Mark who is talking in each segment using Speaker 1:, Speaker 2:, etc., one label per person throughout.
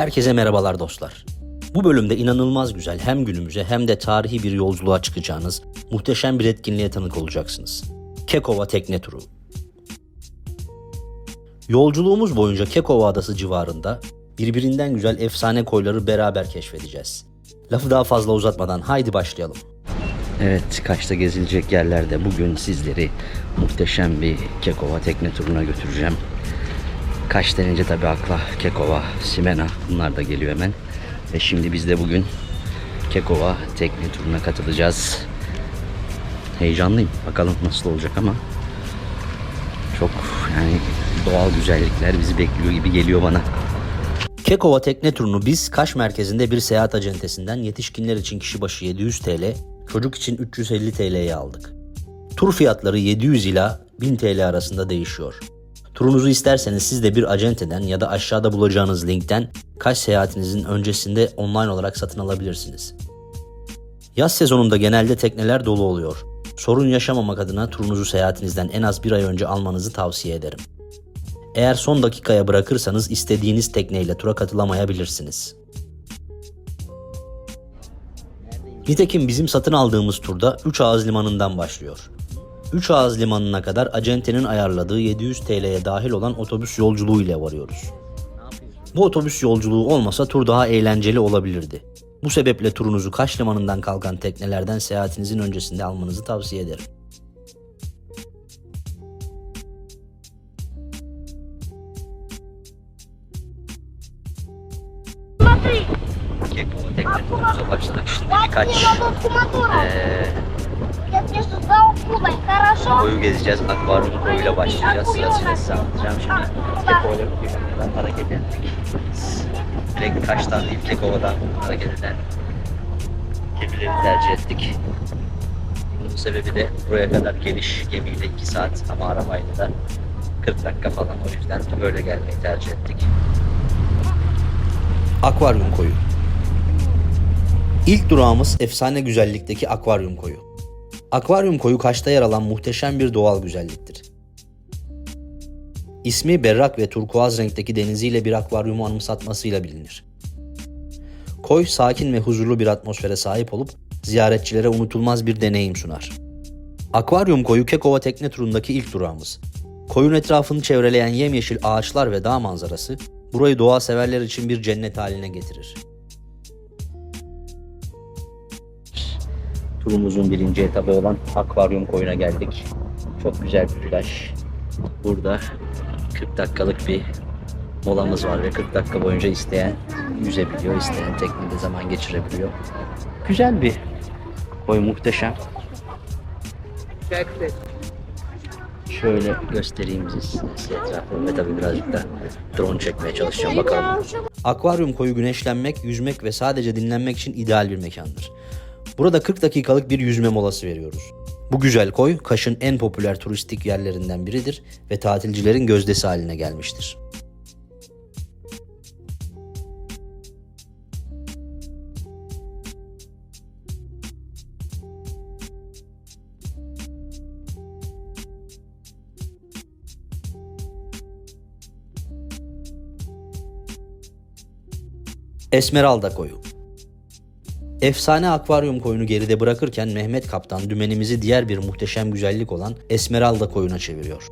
Speaker 1: Herkese merhabalar dostlar. Bu bölümde inanılmaz güzel hem günümüze hem de tarihi bir yolculuğa çıkacağınız muhteşem bir etkinliğe tanık olacaksınız. Kekova Tekne Turu. Yolculuğumuz boyunca Kekova Adası civarında birbirinden güzel efsane koyları beraber keşfedeceğiz. Lafı daha fazla uzatmadan haydi başlayalım. Evet, Kaş'ta gezilecek yerlerde bugün sizleri muhteşem bir Kekova tekne turuna götüreceğim. Kaş denince tabi akla Kekova, Simena bunlar da geliyor hemen. Ve şimdi biz de bugün Kekova tekne turuna katılacağız. Heyecanlıyım. Bakalım nasıl olacak ama çok yani doğal güzellikler bizi bekliyor gibi geliyor bana. Kekova tekne turunu biz Kaş merkezinde bir seyahat acentesinden yetişkinler için kişi başı 700 TL, çocuk için 350 TL'ye aldık. Tur fiyatları 700 ila 1000 TL arasında değişiyor. Turunuzu isterseniz siz de bir acenteden ya da aşağıda bulacağınız linkten Kaş seyahatinizin öncesinde online olarak satın alabilirsiniz. Yaz sezonunda genelde tekneler dolu oluyor. Sorun yaşamamak adına turunuzu seyahatinizden en az bir ay önce almanızı tavsiye ederim. Eğer son dakikaya bırakırsanız istediğiniz tekneyle tura katılamayabilirsiniz. Nitekim bizim satın aldığımız turda 3 Ağız Limanı'ndan başlıyor. 3 Ağız Limanı'na kadar acentenin ayarladığı 700 TL'ye dahil olan otobüs yolculuğu ile varıyoruz. Bu otobüs yolculuğu olmasa tur daha eğlenceli olabilirdi. Bu sebeple turunuzu Kaş Limanı'ndan kalkan teknelerden seyahatinizin öncesinde almanızı tavsiye ederim. Kekolu tekne turumuza başladık. Şimdi birkaç
Speaker 2: ee
Speaker 1: koyu gezeceğiz. Akvaryum koyuyla başlayacağız. Sırasıyla size anlatacağım. Şimdi Kekova'yla Kekova'dan hareket ettik. Biz Direkt Kaş'tan değil Kekova'dan hareket eden gemileri tercih ettik. Bunun sebebi de buraya kadar geliş gemiyle 2 saat ama arabayla da 40 dakika falan o yüzden böyle gelmeyi tercih ettik. Akvaryum koyu. İlk durağımız efsane güzellikteki akvaryum koyu. Akvaryum koyu Kaş'ta yer alan muhteşem bir doğal güzelliktir. İsmi berrak ve turkuaz renkteki deniziyle bir akvaryumu anımsatmasıyla bilinir. Koy sakin ve huzurlu bir atmosfere sahip olup ziyaretçilere unutulmaz bir deneyim sunar. Akvaryum koyu Kekova tekne turundaki ilk durağımız. Koyun etrafını çevreleyen yemyeşil ağaçlar ve dağ manzarası burayı doğa severler için bir cennet haline getirir. Turumuzun birinci etabı olan akvaryum koyuna geldik. Çok güzel bir plaj. Burada 40 dakikalık bir molamız var ve 40 dakika boyunca isteyen yüzebiliyor, isteyen teknede zaman geçirebiliyor. Güzel bir koy muhteşem. Şöyle göstereyim size etrafını ve tabii birazcık da drone çekmeye çalışacağım bakalım. Akvaryum koyu güneşlenmek, yüzmek ve sadece dinlenmek için ideal bir mekandır. Burada 40 dakikalık bir yüzme molası veriyoruz. Bu güzel koy, Kaş'ın en popüler turistik yerlerinden biridir ve tatilcilerin gözdesi haline gelmiştir. Esmeralda koyu. Efsane akvaryum koyunu geride bırakırken Mehmet Kaptan dümenimizi diğer bir muhteşem güzellik olan Esmeralda koyuna çeviriyor.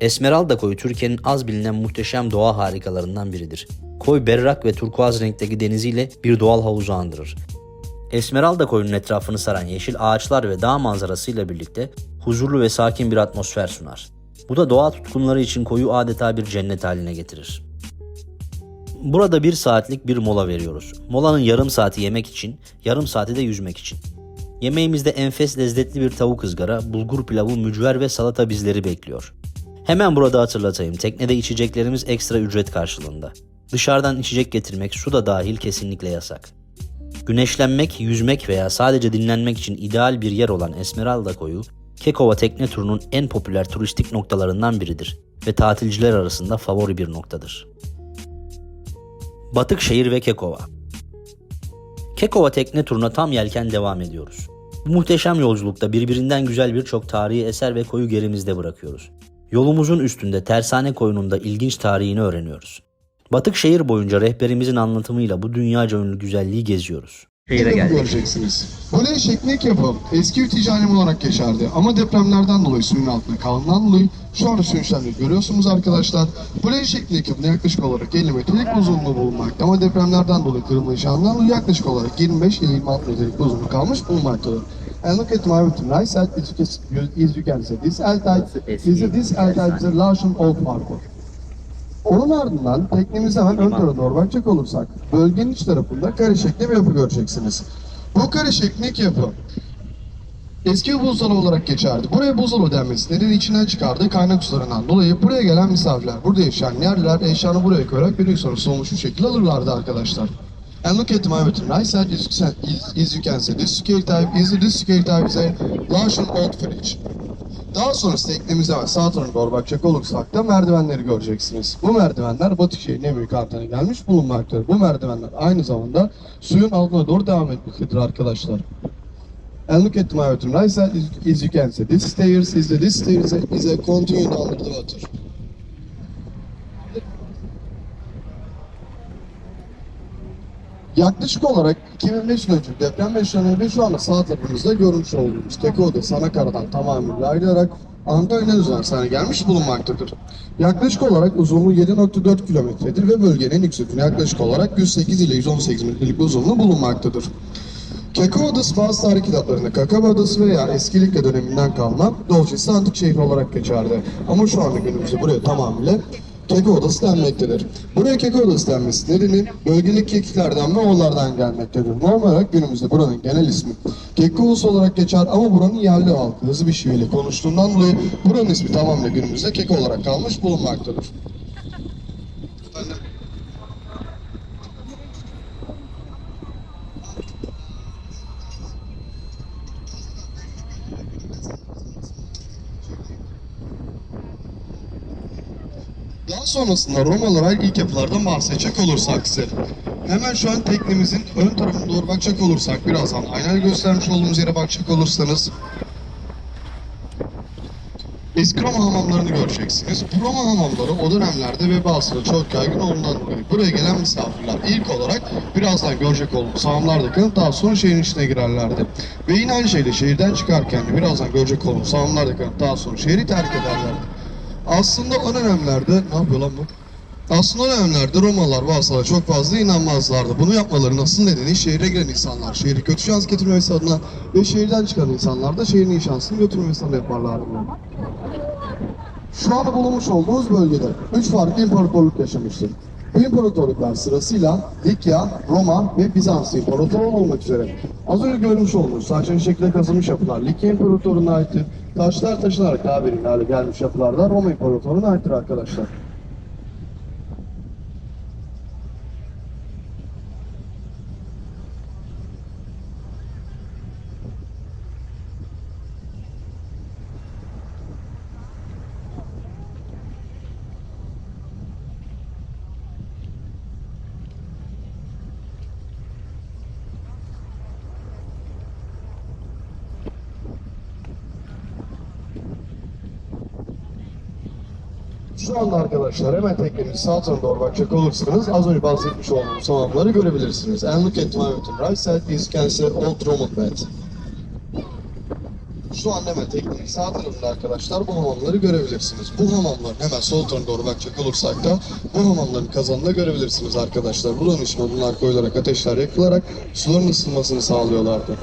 Speaker 1: Esmeralda koyu Türkiye'nin az bilinen muhteşem doğa harikalarından biridir. Koy berrak ve turkuaz renkteki deniziyle bir doğal havuzu andırır. Esmeralda koyunun etrafını saran yeşil ağaçlar ve dağ manzarasıyla birlikte huzurlu ve sakin bir atmosfer sunar. Bu da doğa tutkunları için koyu adeta bir cennet haline getirir. Burada bir saatlik bir mola veriyoruz. Molanın yarım saati yemek için, yarım saati de yüzmek için. Yemeğimizde enfes lezzetli bir tavuk ızgara, bulgur pilavı, mücver ve salata bizleri bekliyor. Hemen burada hatırlatayım. Teknede içeceklerimiz ekstra ücret karşılığında. Dışarıdan içecek getirmek su da dahil kesinlikle yasak. Güneşlenmek, yüzmek veya sadece dinlenmek için ideal bir yer olan Esmeralda koyu, Kekova tekne turunun en popüler turistik noktalarından biridir ve tatilciler arasında favori bir noktadır. Batıkşehir ve Kekova. Kekova tekne turuna tam yelken devam ediyoruz. Bu muhteşem yolculukta birbirinden güzel birçok tarihi eser ve koyu gerimizde bırakıyoruz. Yolumuzun üstünde Tersane koyununda ilginç tarihini öğreniyoruz. Batık şehir boyunca rehberimizin anlatımıyla bu dünyaca ünlü güzelliği geziyoruz. Şehire
Speaker 3: Yapı göreceksiniz. Bu L şeklindeki yapı eski bir ticari olarak geçerdi ama depremlerden dolayı suyun altında kaldığından dolayı şu anda suyun üstünde görüyorsunuz arkadaşlar. Bu L şeklindeki yapıda yaklaşık olarak 50 metrelik uzunluğu bulunmakta ama depremlerden dolayı kırılmayacağından dolayı yaklaşık olarak 25 ile 26 metrelik uzunluğu kalmış bulunmaktadır. And look at my right right side, as you can, see, this L-type, is, this L-type is a large and old parkour. Onun ardından teknemize hemen ön tarafa doğru bakacak olursak bölgenin iç tarafında kare şeklinde bir yapı göreceksiniz. Bu kare şeklindeki yapı eski bir buzdolabı olarak geçerdi. Buraya buzdolabı denmesi nedeni içinden çıkardığı kaynak sularından dolayı buraya gelen misafirler, burada yaşayan yerliler eşyanı buraya koyarak bir gün sonra soğumuş bir şekilde alırlardı arkadaşlar. And look at my right side, as you can, see, this scale type is, this scale type is a large and old fridge. Daha sonrası teknemize var. Sağ tarafa doğru bakacak olursak da merdivenleri göreceksiniz. Bu merdivenler Batışehir'in en büyük antına gelmiş bulunmaktadır. Bu merdivenler aynı zamanda suyun altına doğru devam etmektedir arkadaşlar. And look at my right as you can see, this stairs is the, this stairs is a continued under the water. Yaklaşık olarak 2005 yıl önce deprem yaşanıyor şu anda sağ tarafımızda görmüş olduğumuz Teke Odası Anakaradan tamamıyla ayrılarak Antalya'nın üzerine sana gelmiş bulunmaktadır. Yaklaşık olarak uzunluğu 7.4 kilometredir ve bölgenin en yüksekliği yaklaşık olarak 108 ile 118 metrelik uzunluğu bulunmaktadır. Keko Adası bazı tarih kitaplarında Kakaba Adası veya eski Likya döneminden kalma Dolcesi antik şehri olarak geçerdi. Ama şu anda günümüzde buraya tamamıyla Keko Odası denmektedir. Buraya Keko Odası denmesi nedeni bölgedeki kekiklerden ve oğullardan gelmektedir. Normal olarak günümüzde buranın genel ismi Keko Odası olarak geçer ama buranın yerli halkı hızlı bir şiveyle konuştuğundan dolayı buranın ismi tamamıyla günümüzde Keko olarak kalmış bulunmaktadır. Sonrasında Romalılar ilk yapılardan bahsedecek olursak size. Hemen şu an teknemizin ön tarafına doğru bakacak olursak birazdan aynayla göstermiş olduğumuz yere bakacak olursanız Eski Roma hamamlarını göreceksiniz. Bu Roma hamamları o dönemlerde ve bazıları çok yaygın olduğundan dolayı buraya gelen misafirler ilk olarak birazdan görecek olduğumuz hamamlarda kalıp daha sonra şehrin içine girerlerdi. Ve yine aynı şekilde şehirden çıkarken de birazdan görecek olduğumuz hamamlarda kalıp daha sonra şehri terk ederlerdi. Aslında o dönemlerde ne yapıyor lan bu? Aslında o dönemlerde Romalılar hastalara çok fazla inanmazlardı. Bunu yapmalarının asıl nedeni şehre giren insanlar, şehri kötü şans getirmemesi adına ve şehirden çıkan insanlar da şehrin iyi şansını götürmemesi adına yaparlardı. Şu anda bulunmuş olduğumuz bölgede üç farklı imparatorluk yaşamıştır. İmparatorluklar sırasıyla Likya, Roma ve Bizans İmparatorluğu olmak üzere. Az önce görmüş olduğunuz saçın şekilde kazılmış yapılar Likya İmparatorluğu'na aittir. Taşlar taşınarak daha verimli hale gelmiş yapılar da Roma İmparatorluğu'na aittir arkadaşlar. Şu anda arkadaşlar hemen teknenin sağ tarafına doğru bakacak olursanız az önce bahsetmiş olduğumuz hamamları görebilirsiniz. And look at my right side, this can see old Roman bed. Şu an hemen teknenin sağ tarafında arkadaşlar bu hamamları görebilirsiniz. Bu hamamların hemen sol tarafına doğru bakacak olursak da bu hamamların kazanını görebilirsiniz arkadaşlar. Buranın içine odunlar koyularak ateşler yakılarak suların ısınmasını sağlıyorlardı.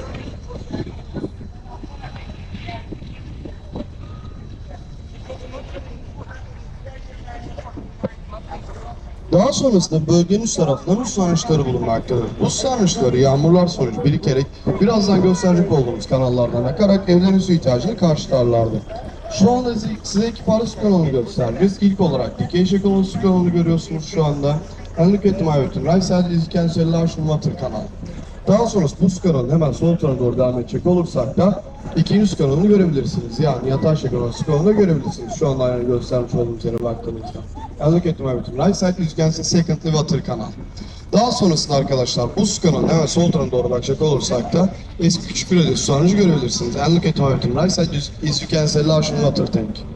Speaker 3: Daha sonrasında bölgenin buz sarnıçları bulunmaktadır. Buz sarnıçları yağmurlar sonucu birikerek birazdan gösterecek olduğumuz kanallardan akarak evlerin su ihtiyacını karşılarlardı. Şu anda size- iki parça su kanalını göstereceğiz. İlk olarak dikey şekil olan su kanalını görüyorsunuz şu anda. And look at my right right side Daha sonra su kanalının hemen sol tarafa doğru devam edecek olursak da ikinci su kanalını görebilirsiniz. Yani olan su kanalını görebilirsiniz. Şu anda aynı göstermiş olduğumuz yere baktığınızda. And look at my right side you secondly water kanal. Daha sonrasında arkadaşlar bu su kanalının hemen sol tarafa doğru bakacak olursak da eski küçük bir su sarnıcı görebilirsiniz. And look at my right side you large water tank.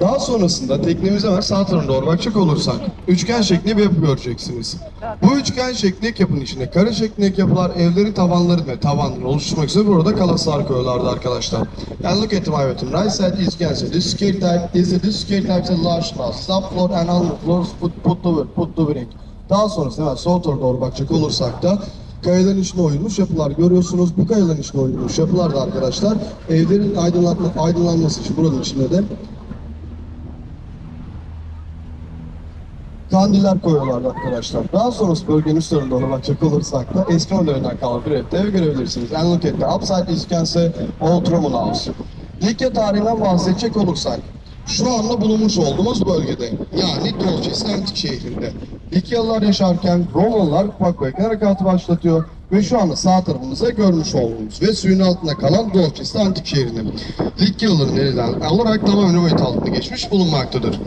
Speaker 3: Daha sonrasında teknemize hemen sağ tarafına doğru olursak üçgen şeklinde bir yapı göreceksiniz. Bu üçgen şeklindeki yapının içinde kare şeklindeki yapılar evlerin tavanları ve tavanları oluşturmak üzere burada kalaslar koyuyorlardı arkadaşlar. And look at my bottom right side is can see this scale type is this scale type is large house. Top floor and on the floors put, put the put the brick. Daha sonrasında hemen sol tarafa doğru olursak da kayaların içine oyulmuş yapılar görüyorsunuz. Bu kayaların içine oyulmuş yapılar da arkadaşlar evlerin aydınlanması için buranın içinde de kandiller koyuyorlardı arkadaşlar. Daha sonrası bölgenin üst tarafına doğru bakacak olursak da eski modellerden kalan bir ev görebilirsiniz. At the upside is you can see Old Roman House. Likya tarihinden bahsedecek olursak şu anda bulunmuş olduğumuz bölgede yani Dolce Antik şehrinde. Likyalılar yaşarken Romalılar Pakvek harekatı başlatıyor ve şu anda sağ tarafımızda görmüş olduğumuz ve suyun altında kalan Dolce Antik şehrinde. Likyalıların elinden alarak tamamen Römet altında geçmiş bulunmaktadır.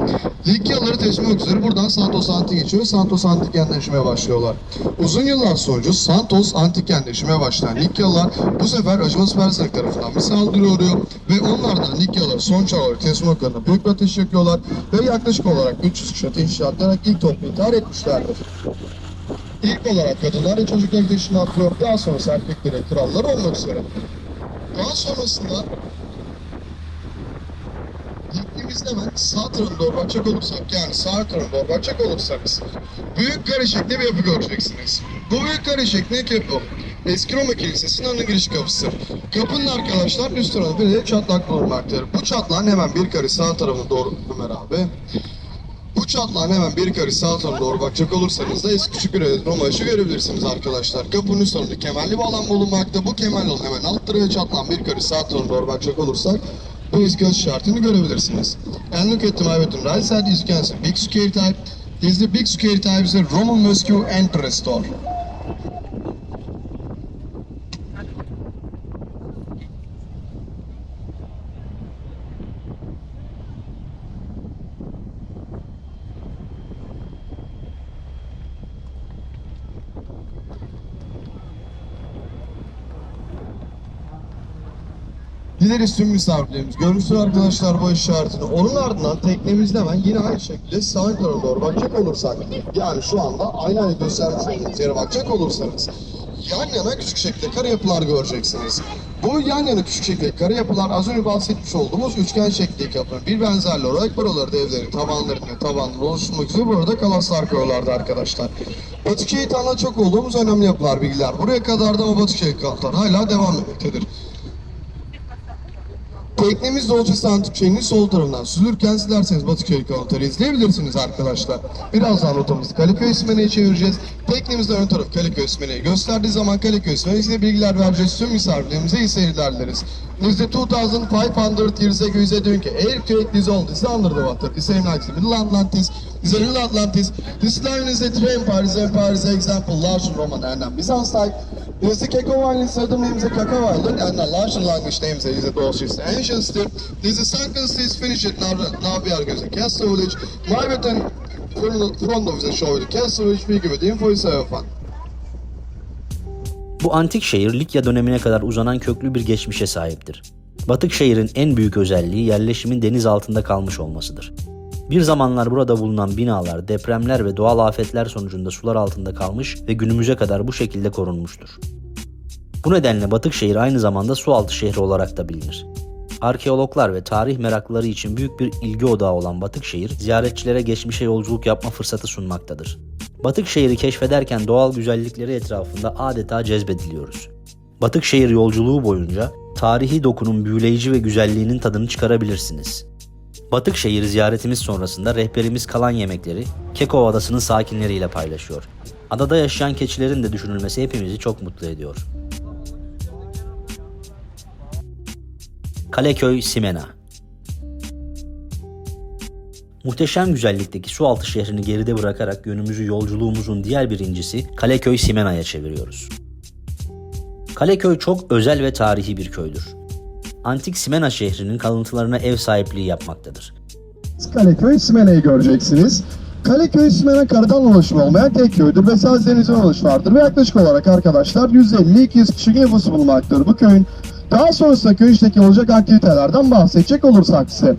Speaker 3: Likyalıları teslim etmek üzere buradan Santos Antik geçiyor ve Santos Antik yerleşmeye başlıyorlar. Uzun yıllar sonucu Santos Antik yerleşmeye başlayan Likyalılar bu sefer Acımasız Perslik tarafından bir saldırı uğruyor ve onlardan Likyalılar sonuç olarak teslim etmeklerine büyük bir ateş yakıyorlar ve yaklaşık olarak 300 kişi ateş atarak ilk toplu intihar etmişlerdir. İlk olarak kadınlar ve çocuklar ateşini atıyor, daha sonra erkeklere krallar olmak üzere. Daha sonrasında Gittiğimizde hemen sağ tarafına doğru bakacak olursak yani sağ tarafına doğru bakacak olursanız büyük kare şeklinde bir yapı göreceksiniz. Bu büyük kare şeklindeki yapı Eski Roma Kilisesi'nin ana giriş kapısı. Kapının arkadaşlar üst tarafında bir de çatlak bulunmaktadır. Bu çatlağın hemen bir kare sağ tarafına doğru Ömer abi. Bu çatlağın hemen bir kare sağ tarafına doğru bakacak olursanız da eski küçük bir Roma ışığı görebilirsiniz arkadaşlar. Kapının üst tarafında kemerli alan bulunmakta. Bu kemerli alan hemen alt tarafı ve çatlağın bir kare sağ tarafına doğru bakacak olursak bu eski öz işaretini görebilirsiniz. And look at the bottom right side is you can big square type. Is the big square type is a Roman Mosque and restore. Gideriz tüm misafirlerimiz. Görmüşsün arkadaşlar bu işaretini. Onun ardından teknemizde hemen yine aynı şekilde sağ tarafa doğru bakacak olursak yani şu anda aynı aynı göstermiş yere bakacak olursanız yan yana küçük şekilde kare yapılar göreceksiniz. Bu yan yana küçük şekilde kare yapılar az önce bahsetmiş olduğumuz üçgen şeklindeki yapılar. Bir benzerli olarak buralarda evlerin tavanlarını tavanları oluşturmak üzere burada kalaslar koyuyorlardı arkadaşlar. Batı Şehit'anla çok olduğumuz önemli yapılar bilgiler. Buraya kadar da o Batı Şehit hala devam etmektedir. Teknemiz Dolce Antik şehrinin sol tarafından süzülürken dilerseniz Batıköy kanalları izleyebilirsiniz arkadaşlar. Birazdan rotamızı Kaleköy İsmene'ye çevireceğiz. Teknemizde ön taraf Kaleköy İsmene'yi gösterdiği zaman Kaleköy İsmene'ye size bilgiler vereceğiz. Tüm misafirlerimize iyi seyirler dileriz. Is the 2500 years ago is a doing earthquake is all this under the water. The same like the Middle Atlantis. Is a Middle Atlantis. This line is a three empires. Empire is example large Roman and then Byzantine type. Is the Kekova Island certain names a Kakao Island and the large language names is a Dolce ancient still. This is sunken is finished now now we are going to Castle Village. My button front of the show Castle Village we give it info is fun.
Speaker 1: Bu antik şehir Likya dönemine kadar uzanan köklü bir geçmişe sahiptir. Batık şehrin en büyük özelliği yerleşimin deniz altında kalmış olmasıdır. Bir zamanlar burada bulunan binalar depremler ve doğal afetler sonucunda sular altında kalmış ve günümüze kadar bu şekilde korunmuştur. Bu nedenle Batık şehir aynı zamanda su altı şehri olarak da bilinir. Arkeologlar ve tarih meraklıları için büyük bir ilgi odağı olan Batık şehir, ziyaretçilere geçmişe yolculuk yapma fırsatı sunmaktadır. Batık şehri keşfederken doğal güzellikleri etrafında adeta cezbediliyoruz. Batık şehir yolculuğu boyunca tarihi dokunun büyüleyici ve güzelliğinin tadını çıkarabilirsiniz. Batık şehir ziyaretimiz sonrasında rehberimiz kalan yemekleri Keko Adası'nın sakinleriyle paylaşıyor. Adada yaşayan keçilerin de düşünülmesi hepimizi çok mutlu ediyor. Kaleköy Simena Muhteşem güzellikteki sualtı şehrini geride bırakarak yönümüzü yolculuğumuzun diğer bir incisi Kaleköy Simena'ya çeviriyoruz. Kaleköy çok özel ve tarihi bir köydür. Antik Simena şehrinin kalıntılarına ev sahipliği yapmaktadır.
Speaker 3: Kaleköy Simene'yi göreceksiniz. Kaleköy Simene karadan ulaşımı olmayan tek köydür ve sadece denizden ulaşım vardır. Ve yaklaşık olarak arkadaşlar 150-200 kişi nüfusu bulunmaktadır bu köyün. Daha sonrasında köy içindeki olacak aktivitelerden bahsedecek olursak ise.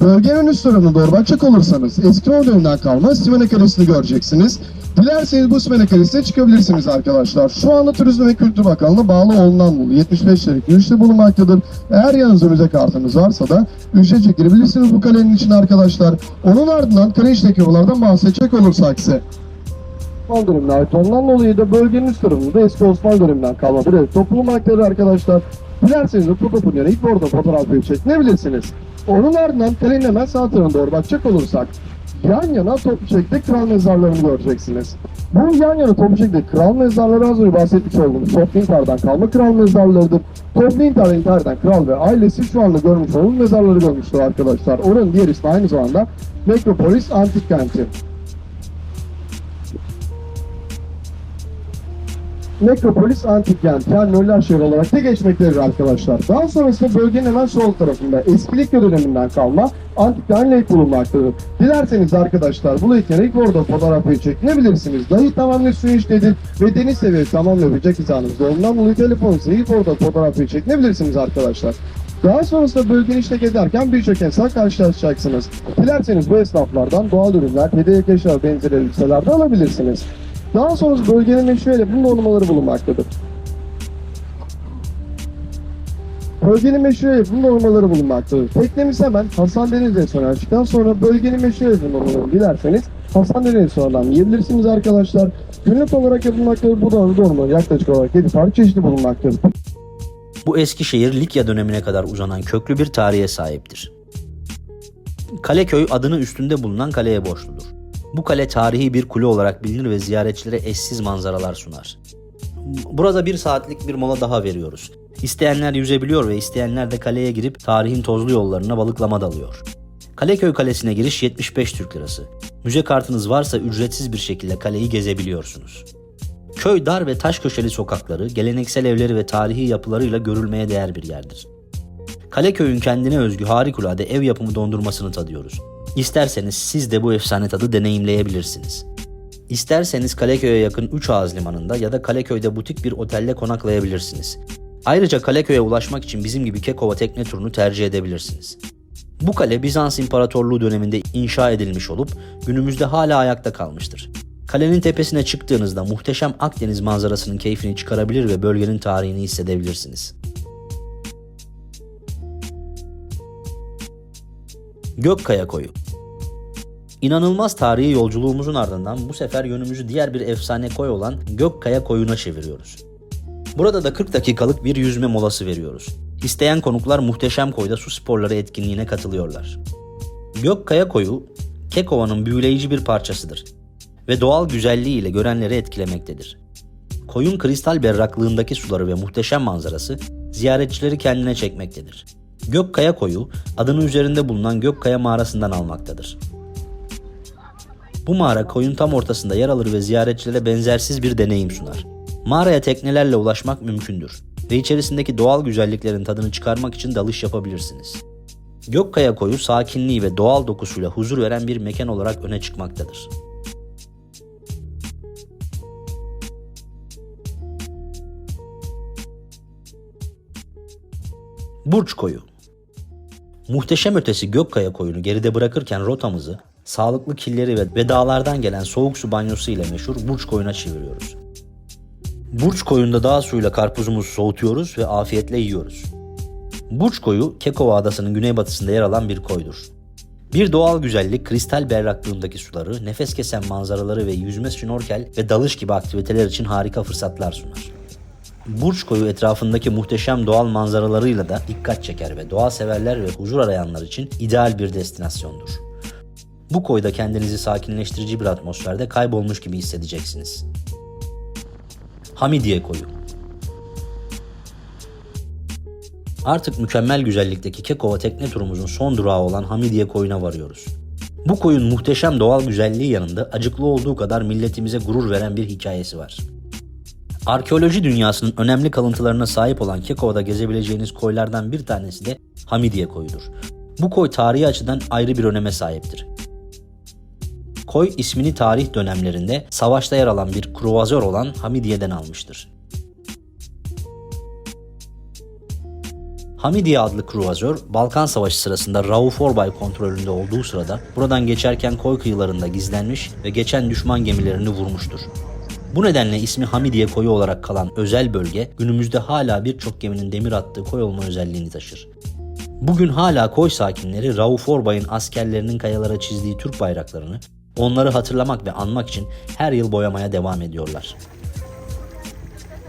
Speaker 3: Bölgenin üst tarafına doğru bakacak olursanız eski döneminden kalma Simene Kalesi'ni göreceksiniz. Dilerseniz bu Simene Kalesi'ne çıkabilirsiniz arkadaşlar. Şu anda Turizm ve Kültür Bakanlığı bağlı olunan bu 75 liralık girişte bulunmaktadır. Eğer yanınızda müze kartınız varsa da ücretçe girebilirsiniz bu kalenin içine arkadaşlar. Onun ardından kale içindeki yollardan bahsedecek olursak ise Osmanlı dönemine ait ondan dolayı da bölgenin üst tarafında eski Osmanlı döneminden kalma bir toplum markları arkadaşlar. Dilerseniz de fotoğrafın yanına ilk orada fotoğrı çekinebilirsiniz. Onun ardından kalenin hemen sağ tarafına doğru bakacak olursak yan yana toplu şekilde kral mezarlarını göreceksiniz. Bu yan yana toplu şekilde kral mezarları az önce bahsetmiş olduğumuz Toplintar'dan kalma kral mezarlarıdır. Toplintar İnter'den kral ve ailesi şu anda görmüş olduğumuz mezarları görmüştür arkadaşlar. Oranın diğer ismi aynı zamanda Nekropolis Antik Kenti. Nekropolis antik kent, yani Nöller şehir olarak da geçmektedir arkadaşlar. Daha sonrasında bölgenin hemen sol tarafında eski Likya döneminden kalma antik lake bulunmaktadır. Dilerseniz arkadaşlar bu ilk orada fotoğrafı çekinebilirsiniz. Dahi tamamen su işledir ve deniz seviyesi tamamlayabilecek hizanızda. Ondan dolayı telefonunuza ilk orada fotoğrafı çekinebilirsiniz arkadaşlar. Daha sonrasında bölgeni işte gezerken birçok insan karşılaşacaksınız. Dilerseniz bu esnaflardan doğal ürünler, hediye eşyalar benzeri elbiseler alabilirsiniz. Daha sonra bölgenin meşhur bunun ormanları bulunmaktadır. Bölgenin meşhur bunun ormanları bulunmaktadır. Teknemiz hemen Hasan Deniz Restoranı çıktıktan sonra bölgenin meşhur bunun ormanları dilerseniz Hasan Deniz Restoranı'ndan yiyebilirsiniz arkadaşlar. Günlük olarak yapılmaktadır. Bu ormanı yaklaşık olarak 7 farklı çeşitli bulunmaktadır.
Speaker 1: Bu eski şehir Likya dönemine kadar uzanan köklü bir tarihe sahiptir. Kaleköy adını üstünde bulunan kaleye borçludur. Bu kale tarihi bir kule olarak bilinir ve ziyaretçilere eşsiz manzaralar sunar. Burada bir saatlik bir mola daha veriyoruz. İsteyenler yüzebiliyor ve isteyenler de kaleye girip tarihin tozlu yollarına balıklama dalıyor. Kaleköy Kalesi'ne giriş 75 Türk Lirası. Müze kartınız varsa ücretsiz bir şekilde kaleyi gezebiliyorsunuz. Köy dar ve taş köşeli sokakları, geleneksel evleri ve tarihi yapılarıyla görülmeye değer bir yerdir. Kaleköy'ün kendine özgü harikulade ev yapımı dondurmasını tadıyoruz. İsterseniz siz de bu efsane tadı deneyimleyebilirsiniz. İsterseniz Kaleköy'e yakın 3 Ağız Limanı'nda ya da Kaleköy'de butik bir otelde konaklayabilirsiniz. Ayrıca Kaleköy'e ulaşmak için bizim gibi Kekova tekne turunu tercih edebilirsiniz. Bu kale Bizans İmparatorluğu döneminde inşa edilmiş olup günümüzde hala ayakta kalmıştır. Kalenin tepesine çıktığınızda muhteşem Akdeniz manzarasının keyfini çıkarabilir ve bölgenin tarihini hissedebilirsiniz. Gökkaya Koyu İnanılmaz tarihi yolculuğumuzun ardından bu sefer yönümüzü diğer bir efsane koy olan Gökkaya Koyu'na çeviriyoruz. Burada da 40 dakikalık bir yüzme molası veriyoruz. İsteyen konuklar muhteşem koyda su sporları etkinliğine katılıyorlar. Gökkaya Koyu, Kekova'nın büyüleyici bir parçasıdır ve doğal güzelliğiyle görenleri etkilemektedir. Koyun kristal berraklığındaki suları ve muhteşem manzarası ziyaretçileri kendine çekmektedir. Gökkaya Koyu adını üzerinde bulunan Gökkaya mağarasından almaktadır. Bu mağara koyun tam ortasında yer alır ve ziyaretçilere benzersiz bir deneyim sunar. Mağaraya teknelerle ulaşmak mümkündür ve içerisindeki doğal güzelliklerin tadını çıkarmak için dalış yapabilirsiniz. Gökkaya Koyu sakinliği ve doğal dokusuyla huzur veren bir mekan olarak öne çıkmaktadır. Burç Koyu Muhteşem ötesi Gökkaya Koyu'nu geride bırakırken rotamızı sağlıklı killeri ve ve dağlardan gelen soğuk su banyosu ile meşhur Burç Koyu'na çeviriyoruz. Burç Koyu'nda dağ suyuyla karpuzumuzu soğutuyoruz ve afiyetle yiyoruz. Burç Koyu, Kekova Adası'nın güneybatısında yer alan bir koydur. Bir doğal güzellik, kristal berraklığındaki suları, nefes kesen manzaraları ve yüzme, şnorkel ve dalış gibi aktiviteler için harika fırsatlar sunar. Burç Koyu etrafındaki muhteşem doğal manzaralarıyla da dikkat çeker ve doğa severler ve huzur arayanlar için ideal bir destinasyondur. Bu koyda kendinizi sakinleştirici bir atmosferde kaybolmuş gibi hissedeceksiniz. Hamidiye Koyu Artık mükemmel güzellikteki Kekova tekne turumuzun son durağı olan Hamidiye Koyu'na varıyoruz. Bu koyun muhteşem doğal güzelliği yanında acıklı olduğu kadar milletimize gurur veren bir hikayesi var. Arkeoloji dünyasının önemli kalıntılarına sahip olan Kekova'da gezebileceğiniz koylardan bir tanesi de Hamidiye Koyu'dur. Bu koy tarihi açıdan ayrı bir öneme sahiptir. Koy ismini tarih dönemlerinde savaşta yer alan bir kruvazör olan Hamidiye'den almıştır. Hamidiye adlı kruvazör Balkan Savaşı sırasında Rauf Orbay kontrolünde olduğu sırada buradan geçerken koy kıyılarında gizlenmiş ve geçen düşman gemilerini vurmuştur. Bu nedenle ismi Hamidiye koyu olarak kalan özel bölge günümüzde hala birçok geminin demir attığı koy olma özelliğini taşır. Bugün hala koy sakinleri Rauf Orbay'ın askerlerinin kayalara çizdiği Türk bayraklarını onları hatırlamak ve anmak için her yıl boyamaya devam ediyorlar.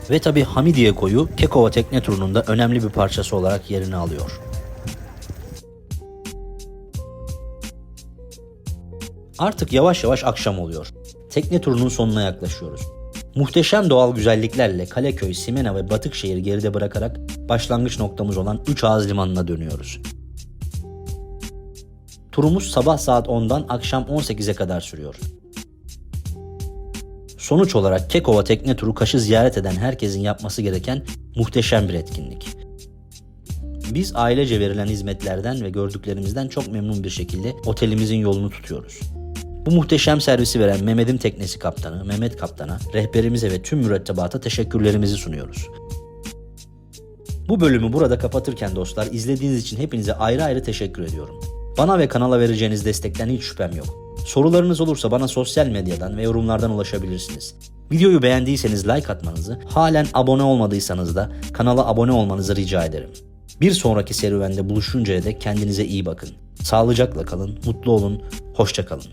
Speaker 1: Ve tabi Hamidiye koyu Kekova tekne turunun da önemli bir parçası olarak yerini alıyor. Artık yavaş yavaş akşam oluyor. Tekne turunun sonuna yaklaşıyoruz. Muhteşem doğal güzelliklerle Kaleköy, Simena ve Batıkşehir'i geride bırakarak başlangıç noktamız olan Üç Ağız Limanı'na dönüyoruz. Turumuz sabah saat 10'dan akşam 18'e kadar sürüyor. Sonuç olarak Kekova tekne turu Kaş'ı ziyaret eden herkesin yapması gereken muhteşem bir etkinlik. Biz ailece verilen hizmetlerden ve gördüklerimizden çok memnun bir şekilde otelimizin yolunu tutuyoruz. Bu muhteşem servisi veren Mehmet'in teknesi kaptanı, Mehmet Kaptan'a, rehberimize ve tüm mürettebata teşekkürlerimizi sunuyoruz. Bu bölümü burada kapatırken dostlar izlediğiniz için hepinize ayrı ayrı teşekkür ediyorum. Bana ve kanala vereceğiniz destekten hiç şüphem yok. Sorularınız olursa bana sosyal medyadan ve yorumlardan ulaşabilirsiniz. Videoyu beğendiyseniz like atmanızı, halen abone olmadıysanız da kanala abone olmanızı rica ederim. Bir sonraki serüvende buluşuncaya dek kendinize iyi bakın. Sağlıcakla kalın, mutlu olun, hoşça kalın.